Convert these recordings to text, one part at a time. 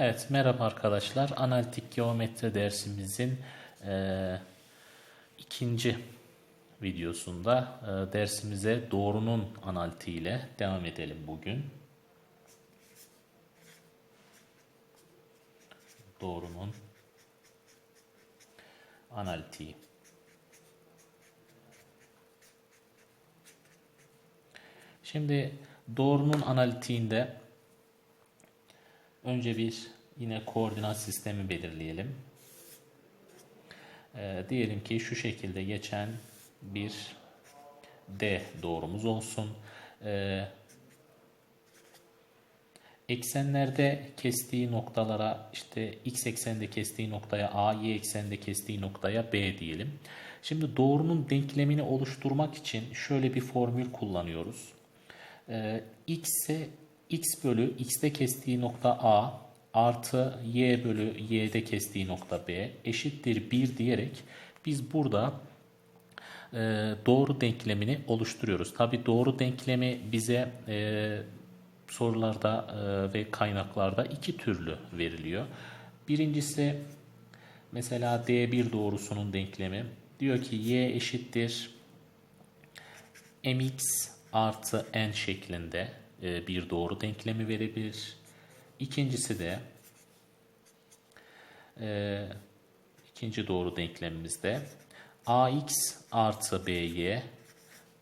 Evet, merhaba arkadaşlar. Analitik geometri dersimizin e, ikinci videosunda e, dersimize doğrunun analitiğiyle devam edelim bugün. Doğrunun analitiği. Şimdi doğrunun analitiğinde Önce bir yine koordinat sistemi belirleyelim. Ee, diyelim ki şu şekilde geçen bir D doğrumuz olsun. Ee, eksenlerde kestiği noktalara işte x eksende kestiği noktaya A, y eksende kestiği noktaya B diyelim. Şimdi doğrunun denklemini oluşturmak için şöyle bir formül kullanıyoruz. Ee, x ise x bölü x'te kestiği nokta A artı y bölü y'de kestiği nokta B eşittir 1 diyerek biz burada e, doğru denklemini oluşturuyoruz. Tabi doğru denklemi bize e, sorularda e, ve kaynaklarda iki türlü veriliyor. Birincisi mesela D1 doğrusunun denklemi diyor ki y eşittir mx artı n şeklinde bir doğru denklemi verebilir. İkincisi de e, ikinci doğru denklemimizde ax artı by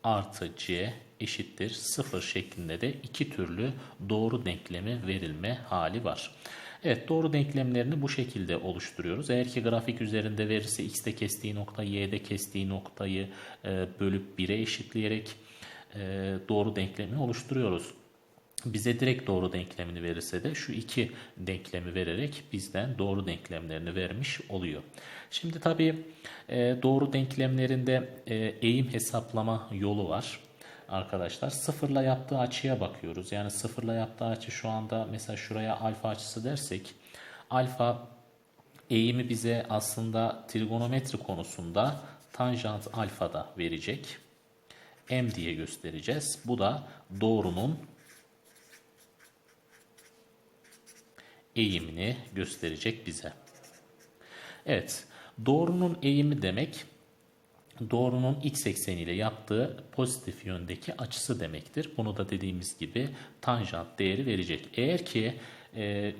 artı c eşittir 0 şeklinde de iki türlü doğru denklemi verilme hali var. Evet doğru denklemlerini bu şekilde oluşturuyoruz. Eğer ki grafik üzerinde verirse x'te kestiği nokta y'de kestiği noktayı e, bölüp 1'e eşitleyerek doğru denklemi oluşturuyoruz bize direkt doğru denklemini verirse de şu iki denklemi vererek bizden doğru denklemlerini vermiş oluyor. Şimdi tabii e, doğru denklemlerinde e, eğim hesaplama yolu var arkadaşlar. Sıfırla yaptığı açıya bakıyoruz. Yani sıfırla yaptığı açı şu anda mesela şuraya alfa açısı dersek alfa eğimi bize aslında trigonometri konusunda tanjant alfada verecek. M diye göstereceğiz. Bu da doğrunun eğimini gösterecek bize. Evet, doğrunun eğimi demek doğrunun x ekseniyle yaptığı pozitif yöndeki açısı demektir. Bunu da dediğimiz gibi tanjant değeri verecek. Eğer ki e,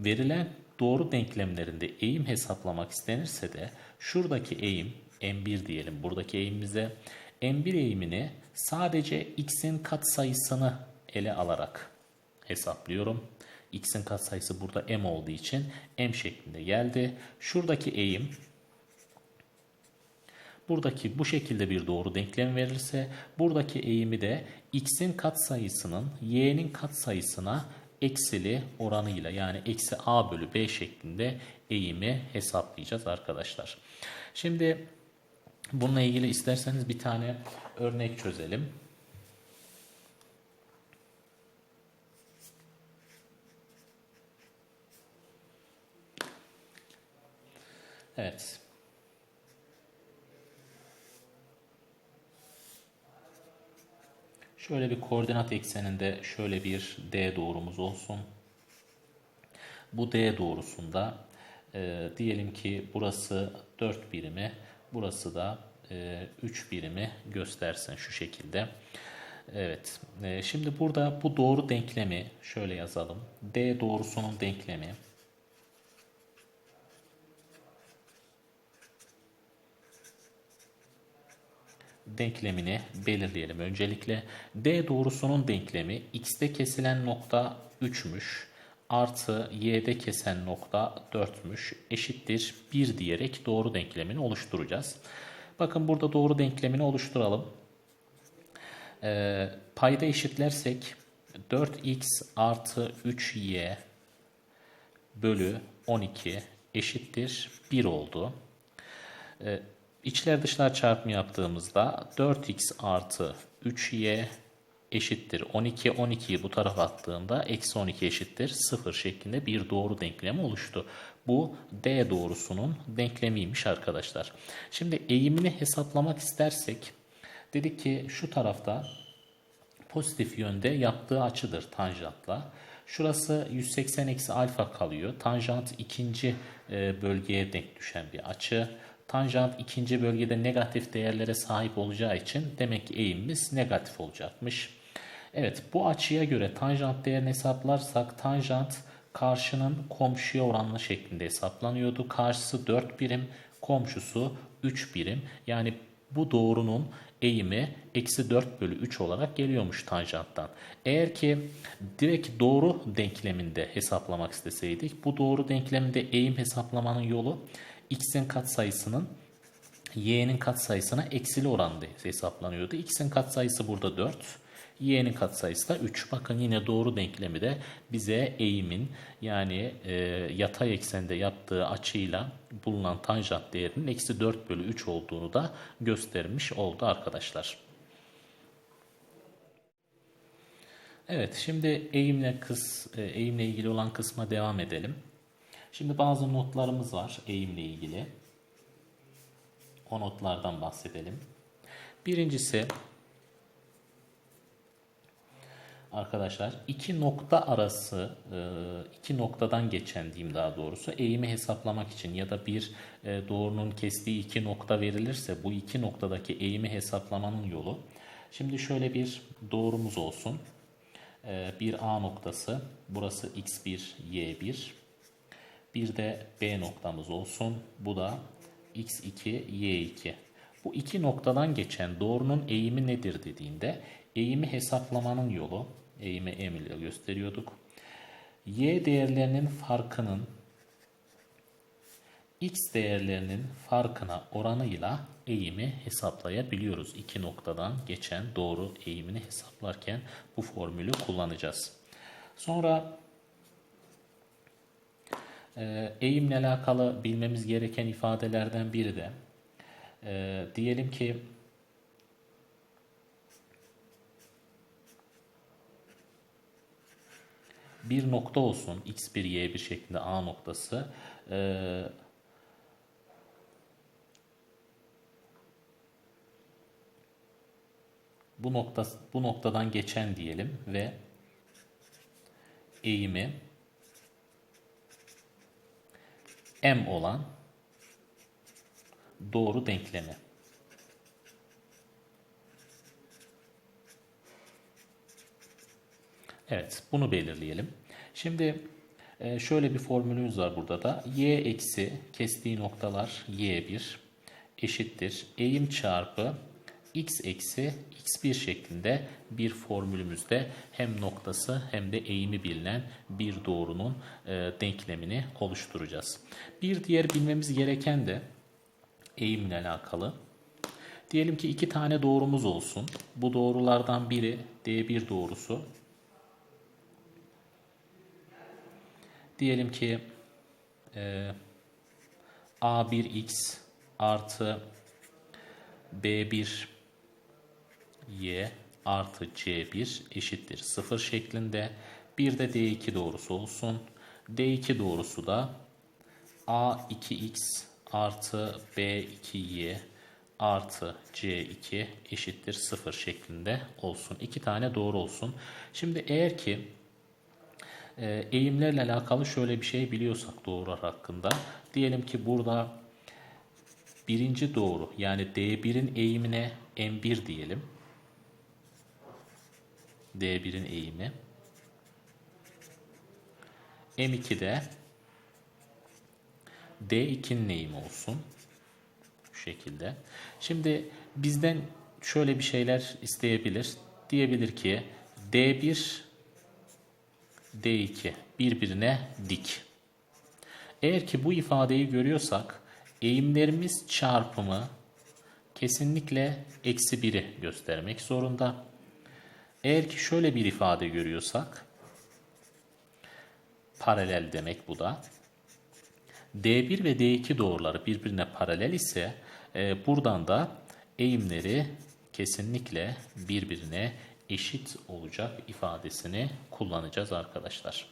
verilen doğru denklemlerinde eğim hesaplamak istenirse de şuradaki eğim m1 diyelim buradaki eğimimize m1 eğimini sadece x'in katsayısını ele alarak hesaplıyorum x'in katsayısı burada m olduğu için m şeklinde geldi. Şuradaki eğim buradaki bu şekilde bir doğru denklem verirse buradaki eğimi de x'in katsayısının y'nin katsayısına eksili oranıyla yani eksi a bölü b şeklinde eğimi hesaplayacağız arkadaşlar. Şimdi bununla ilgili isterseniz bir tane örnek çözelim. Evet. Şöyle bir koordinat ekseninde şöyle bir D doğrumuz olsun. Bu D doğrusunda e, diyelim ki burası 4 birimi, burası da e, 3 birimi göstersin şu şekilde. Evet. E, şimdi burada bu doğru denklemi şöyle yazalım. D doğrusunun denklemi denklemini belirleyelim. Öncelikle D doğrusunun denklemi x'te kesilen nokta 3'müş artı y'de kesen nokta 4'müş eşittir 1 diyerek doğru denklemini oluşturacağız. Bakın burada doğru denklemini oluşturalım. Ee, payda eşitlersek 4x artı 3y bölü 12 eşittir 1 oldu. Ee, İçler dışlar çarpımı yaptığımızda 4x artı 3y eşittir 12. 12'yi bu tarafa attığında eksi 12 eşittir 0 şeklinde bir doğru denklemi oluştu. Bu D doğrusunun denklemiymiş arkadaşlar. Şimdi eğimini hesaplamak istersek dedik ki şu tarafta pozitif yönde yaptığı açıdır tanjantla. Şurası 180 eksi alfa kalıyor. Tanjant ikinci e, bölgeye denk düşen bir açı. Tanjant ikinci bölgede negatif değerlere sahip olacağı için demek ki eğimimiz negatif olacakmış. Evet bu açıya göre tanjant değerini hesaplarsak tanjant karşının komşuya oranlı şeklinde hesaplanıyordu. Karşısı 4 birim, komşusu 3 birim. Yani bu doğrunun eğimi eksi 4 bölü 3 olarak geliyormuş tanjanttan. Eğer ki direkt doğru denkleminde hesaplamak isteseydik bu doğru denkleminde eğim hesaplamanın yolu x'in katsayısının y'nin katsayısına eksili oranda hesaplanıyordu. x'in katsayısı burada 4. y'nin katsayısı da 3. Bakın yine doğru denklemi de bize eğimin yani e, yatay eksende yaptığı açıyla bulunan tanjant değerinin eksi 4 bölü 3 olduğunu da göstermiş oldu arkadaşlar. Evet şimdi eğimle kıs e, eğimle ilgili olan kısma devam edelim. Şimdi bazı notlarımız var eğimle ilgili. O notlardan bahsedelim. Birincisi arkadaşlar iki nokta arası e, iki noktadan geçen diyeyim daha doğrusu eğimi hesaplamak için ya da bir e, doğrunun kestiği iki nokta verilirse bu iki noktadaki eğimi hesaplamanın yolu. Şimdi şöyle bir doğrumuz olsun. E, bir A noktası burası x1 y1 bir de B noktamız olsun. Bu da x2, y2. Bu iki noktadan geçen doğrunun eğimi nedir dediğinde eğimi hesaplamanın yolu eğimi m ile gösteriyorduk. y değerlerinin farkının x değerlerinin farkına oranıyla eğimi hesaplayabiliyoruz. İki noktadan geçen doğru eğimini hesaplarken bu formülü kullanacağız. Sonra e, eğimle alakalı bilmemiz gereken ifadelerden biri de e, diyelim ki bir nokta olsun x1 y1 şeklinde a noktası e, bu nokta bu noktadan geçen diyelim ve eğimi m olan doğru denklemi. Evet, bunu belirleyelim. Şimdi e, şöyle bir formülümüz var burada da. y eksi kestiği noktalar y1 eşittir. Eğim çarpı x eksi x1 şeklinde bir formülümüzde hem noktası hem de eğimi bilinen bir doğrunun e, denklemini oluşturacağız. Bir diğer bilmemiz gereken de eğimle alakalı. Diyelim ki iki tane doğrumuz olsun. Bu doğrulardan biri D1 doğrusu. Diyelim ki e, A1x artı B1 y artı c1 eşittir 0 şeklinde. Bir de d2 doğrusu olsun. d2 doğrusu da a2x artı b2y artı c2 eşittir 0 şeklinde olsun. İki tane doğru olsun. Şimdi eğer ki e, eğimlerle alakalı şöyle bir şey biliyorsak doğrular hakkında. Diyelim ki burada birinci doğru yani D1'in eğimine M1 diyelim. D1'in eğimi. M2'de D2'nin eğimi olsun. Şu şekilde. Şimdi bizden şöyle bir şeyler isteyebilir. Diyebilir ki D1 D2 birbirine dik. Eğer ki bu ifadeyi görüyorsak eğimlerimiz çarpımı kesinlikle eksi 1'i göstermek zorunda. Eğer ki şöyle bir ifade görüyorsak paralel demek bu da. D1 ve D2 doğruları birbirine paralel ise e, buradan da eğimleri kesinlikle birbirine eşit olacak ifadesini kullanacağız arkadaşlar.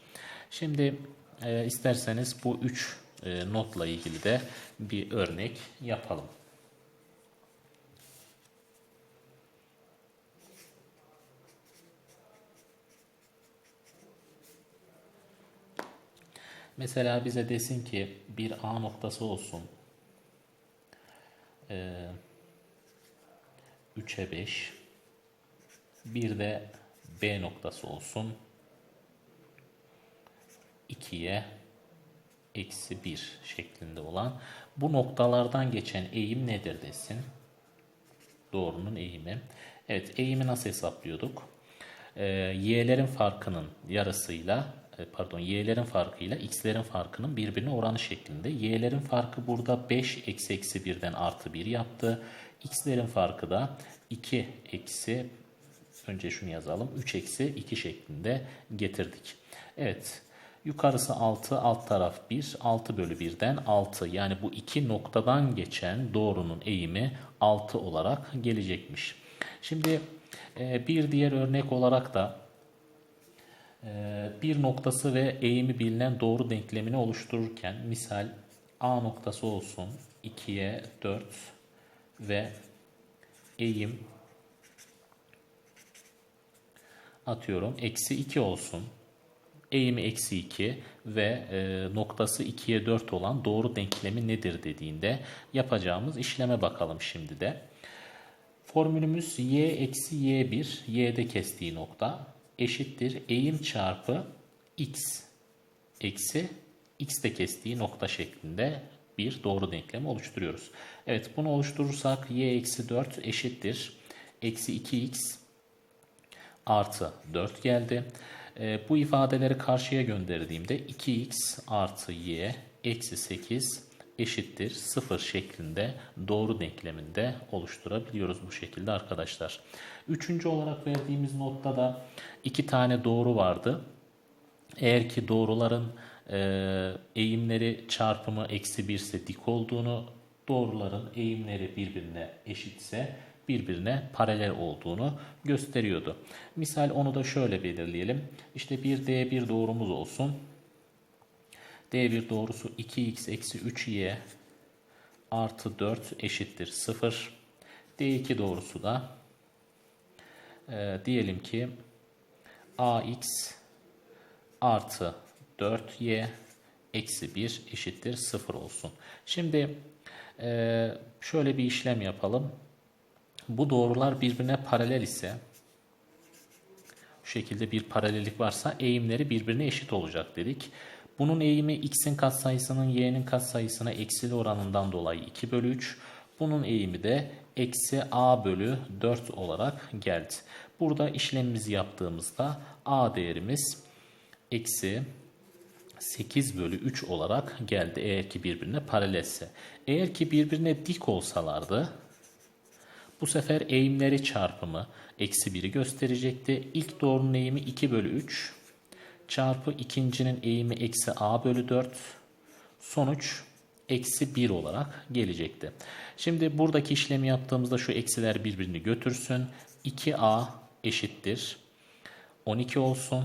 Şimdi e, isterseniz bu üç e, notla ilgili de bir örnek yapalım. Mesela bize desin ki bir A noktası olsun. Ee, 3'e 5. Bir de B noktası olsun. 2'ye eksi 1 şeklinde olan bu noktalardan geçen eğim nedir desin. Doğrunun eğimi. Evet eğimi nasıl hesaplıyorduk? Ee, y'lerin farkının yarısıyla pardon y'lerin farkıyla x'lerin farkının birbirine oranı şeklinde. y'lerin farkı burada 5 eksi eksi 1'den artı 1 yaptı. x'lerin farkı da 2 eksi önce şunu yazalım 3 eksi 2 şeklinde getirdik. Evet yukarısı 6 alt taraf 1 6 bölü 1'den 6 yani bu iki noktadan geçen doğrunun eğimi 6 olarak gelecekmiş. Şimdi e, bir diğer örnek olarak da e, bir noktası ve eğimi bilinen doğru denklemini oluştururken misal A noktası olsun 2'ye 4 ve eğim atıyorum eksi 2 olsun. Eğimi eksi 2 ve e, noktası 2'ye 4 olan doğru denklemi nedir dediğinde yapacağımız işleme bakalım şimdi de. Formülümüz y eksi y1 y'de kestiği nokta eşittir eğim çarpı x eksi x'te kestiği nokta şeklinde bir doğru denklemi oluşturuyoruz. Evet bunu oluşturursak y eksi 4 eşittir eksi 2x artı 4 geldi. E, bu ifadeleri karşıya gönderdiğimde 2x artı y eksi 8 eşittir 0 şeklinde doğru denkleminde oluşturabiliyoruz bu şekilde arkadaşlar. Üçüncü olarak verdiğimiz notta da iki tane doğru vardı. Eğer ki doğruların e, eğimleri çarpımı eksi 1 ise dik olduğunu, doğruların eğimleri birbirine eşitse birbirine paralel olduğunu gösteriyordu. Misal onu da şöyle belirleyelim. İşte bir D1 doğrumuz olsun. D1 doğrusu 2x eksi 3y artı 4 eşittir 0. D2 doğrusu da e, diyelim ki ax artı 4y eksi 1 eşittir 0 olsun. Şimdi e, şöyle bir işlem yapalım. Bu doğrular birbirine paralel ise şu şekilde bir paralellik varsa eğimleri birbirine eşit olacak dedik. Bunun eğimi x'in katsayısının y'nin katsayısına eksili oranından dolayı 2 bölü 3. Bunun eğimi de eksi a bölü 4 olarak geldi. Burada işlemimizi yaptığımızda a değerimiz eksi 8 bölü 3 olarak geldi eğer ki birbirine paralelse. Eğer ki birbirine dik olsalardı bu sefer eğimleri çarpımı eksi 1'i gösterecekti. İlk doğrunun eğimi 2 bölü 3 çarpı ikincinin eğimi eksi a bölü 4 sonuç eksi 1 olarak gelecekti. Şimdi buradaki işlemi yaptığımızda şu eksiler birbirini götürsün. 2a eşittir 12 olsun.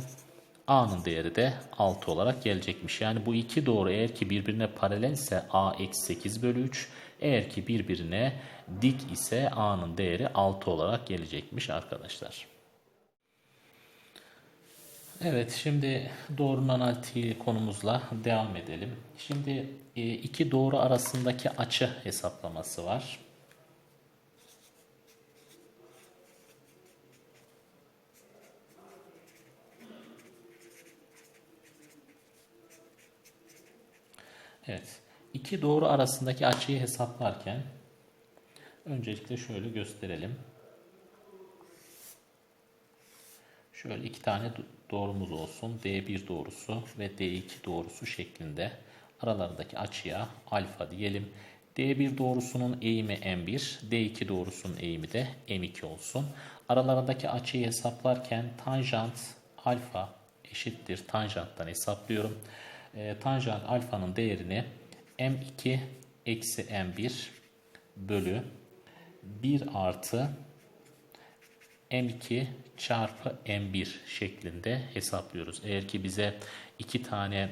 a'nın değeri de 6 olarak gelecekmiş. Yani bu iki doğru eğer ki birbirine paralelse a eksi 8 bölü 3 eğer ki birbirine dik ise a'nın değeri 6 olarak gelecekmiş arkadaşlar. Evet şimdi doğrunun analitiği konumuzla devam edelim. Şimdi e, iki doğru arasındaki açı hesaplaması var. Evet. iki doğru arasındaki açıyı hesaplarken öncelikle şöyle gösterelim. Şöyle iki tane doğrumuz olsun. D1 doğrusu ve D2 doğrusu şeklinde aralarındaki açıya alfa diyelim. D1 doğrusunun eğimi M1, D2 doğrusunun eğimi de M2 olsun. Aralarındaki açıyı hesaplarken tanjant alfa eşittir tanjanttan hesaplıyorum. E, tanjant alfanın değerini M2 eksi M1 bölü 1 artı M2 çarpı M1 şeklinde hesaplıyoruz. Eğer ki bize iki tane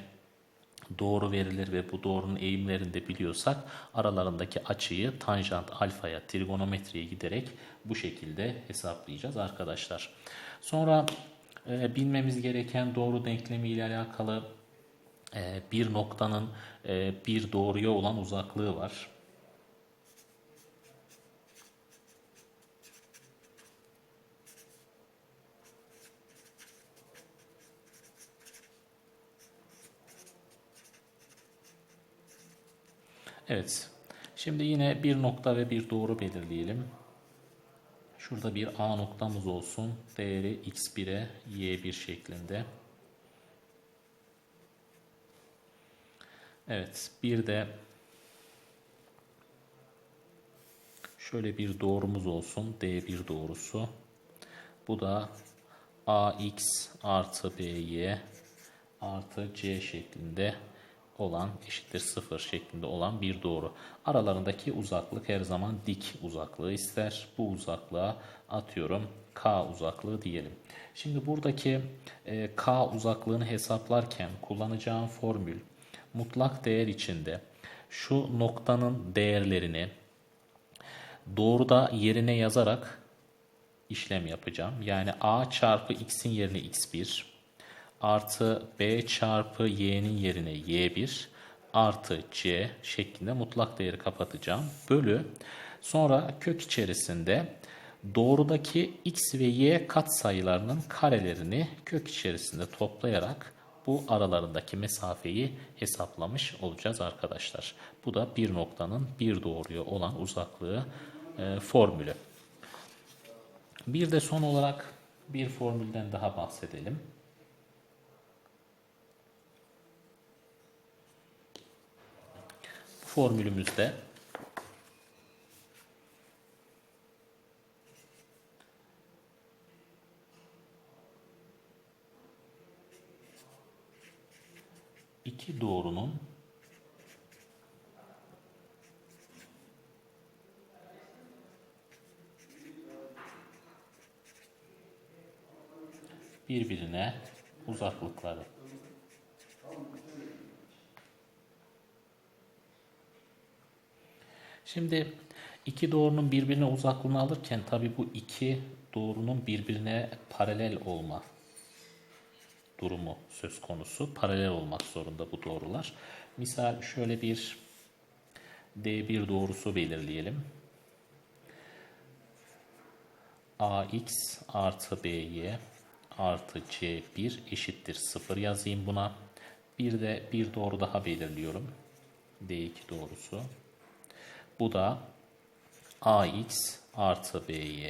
doğru verilir ve bu doğrunun eğimlerini de biliyorsak aralarındaki açıyı tanjant alfaya trigonometriye giderek bu şekilde hesaplayacağız arkadaşlar. Sonra e, bilmemiz gereken doğru denklemi ile alakalı e, bir noktanın e, bir doğruya olan uzaklığı var. Evet. Şimdi yine bir nokta ve bir doğru belirleyelim. Şurada bir A noktamız olsun. Değeri x1'e y1 şeklinde. Evet. Bir de şöyle bir doğrumuz olsun. D1 doğrusu. Bu da ax artı by artı c şeklinde olan eşittir 0 şeklinde olan bir doğru. Aralarındaki uzaklık her zaman dik uzaklığı ister. Bu uzaklığa atıyorum k uzaklığı diyelim. Şimdi buradaki e, k uzaklığını hesaplarken kullanacağım formül mutlak değer içinde şu noktanın değerlerini doğruda yerine yazarak işlem yapacağım. Yani a çarpı x'in yerine x1 artı b çarpı y'nin yerine y1 artı c şeklinde mutlak değeri kapatacağım. Bölü sonra kök içerisinde doğrudaki x ve y kat sayılarının karelerini kök içerisinde toplayarak bu aralarındaki mesafeyi hesaplamış olacağız arkadaşlar. Bu da bir noktanın bir doğruya olan uzaklığı e, formülü. Bir de son olarak bir formülden daha bahsedelim. Formülümüzde. İki doğrunun birbirine uzaklıkları Şimdi iki doğrunun birbirine uzaklığını alırken tabi bu iki doğrunun birbirine paralel olma durumu söz konusu. Paralel olmak zorunda bu doğrular. Misal şöyle bir D1 doğrusu belirleyelim. AX artı BY artı C1 eşittir 0 yazayım buna. Bir de bir doğru daha belirliyorum. D2 doğrusu. Bu da ax artı by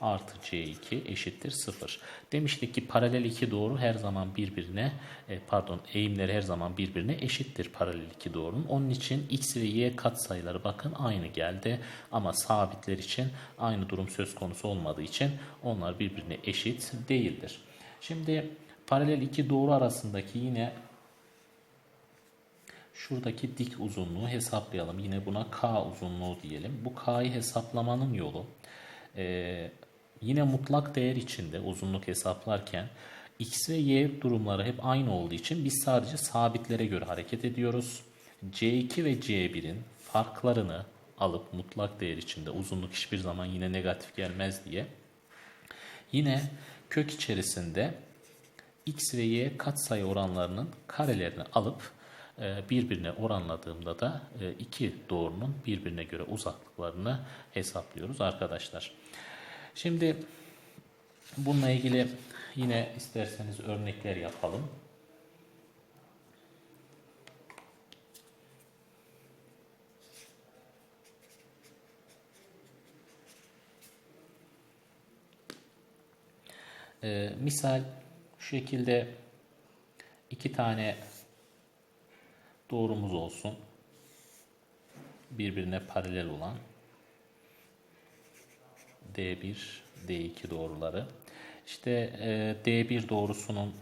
artı c2 eşittir 0. Demiştik ki paralel iki doğru her zaman birbirine e, pardon eğimleri her zaman birbirine eşittir paralel iki doğrunun. Onun için x ve y katsayıları bakın aynı geldi ama sabitler için aynı durum söz konusu olmadığı için onlar birbirine eşit değildir. Şimdi paralel iki doğru arasındaki yine Şuradaki dik uzunluğu hesaplayalım. Yine buna k uzunluğu diyelim. Bu k'yı hesaplamanın yolu e, yine mutlak değer içinde uzunluk hesaplarken x ve y durumları hep aynı olduğu için biz sadece sabitlere göre hareket ediyoruz. C2 ve C1'in farklarını alıp mutlak değer içinde uzunluk hiçbir zaman yine negatif gelmez diye yine kök içerisinde x ve y katsayı oranlarının karelerini alıp birbirine oranladığımda da e, iki doğrunun birbirine göre uzaklıklarını hesaplıyoruz arkadaşlar. Şimdi bununla ilgili yine isterseniz örnekler yapalım. Ee, misal şu şekilde iki tane doğrumuz olsun. Birbirine paralel olan D1, D2 doğruları. İşte e, D1 doğrusunun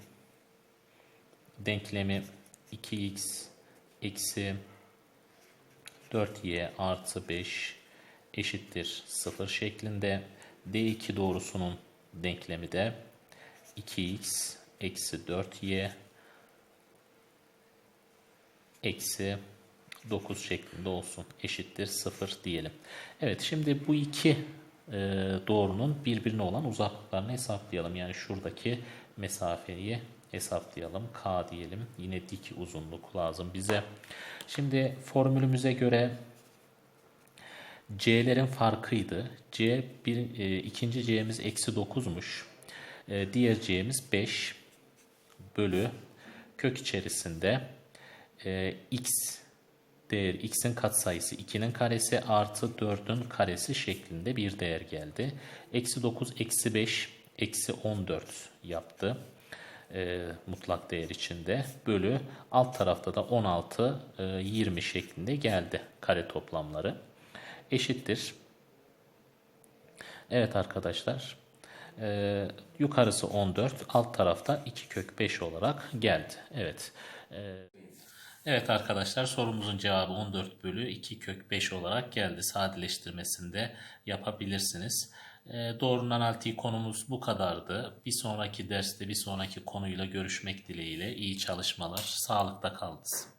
denklemi 2x eksi 4y artı 5 eşittir 0 şeklinde. D2 doğrusunun denklemi de 2x eksi 4y eksi 9 şeklinde olsun. Eşittir 0 diyelim. Evet şimdi bu iki e, doğrunun birbirine olan uzaklıklarını hesaplayalım. Yani şuradaki mesafeyi hesaplayalım. K diyelim. Yine dik uzunluk lazım bize. Şimdi formülümüze göre C'lerin farkıydı. C bir, e, ikinci C'miz eksi 9'muş. E, diğer C'miz 5 bölü kök içerisinde e, x değer x'in katsayısı 2'nin karesi artı 4'ün karesi şeklinde bir değer geldi. Eksi 9 eksi 5 eksi 14 yaptı. E, mutlak değer içinde bölü alt tarafta da 16 e, 20 şeklinde geldi kare toplamları eşittir. Evet arkadaşlar. Ee, yukarısı 14, alt tarafta 2 kök 5 olarak geldi. Evet. Ee, evet arkadaşlar sorumuzun cevabı 14 bölü 2 kök 5 olarak geldi. Sadeleştirmesini de yapabilirsiniz. Ee, doğrunun analitiği konumuz bu kadardı. Bir sonraki derste bir sonraki konuyla görüşmek dileğiyle iyi çalışmalar. Sağlıkta kaldınız.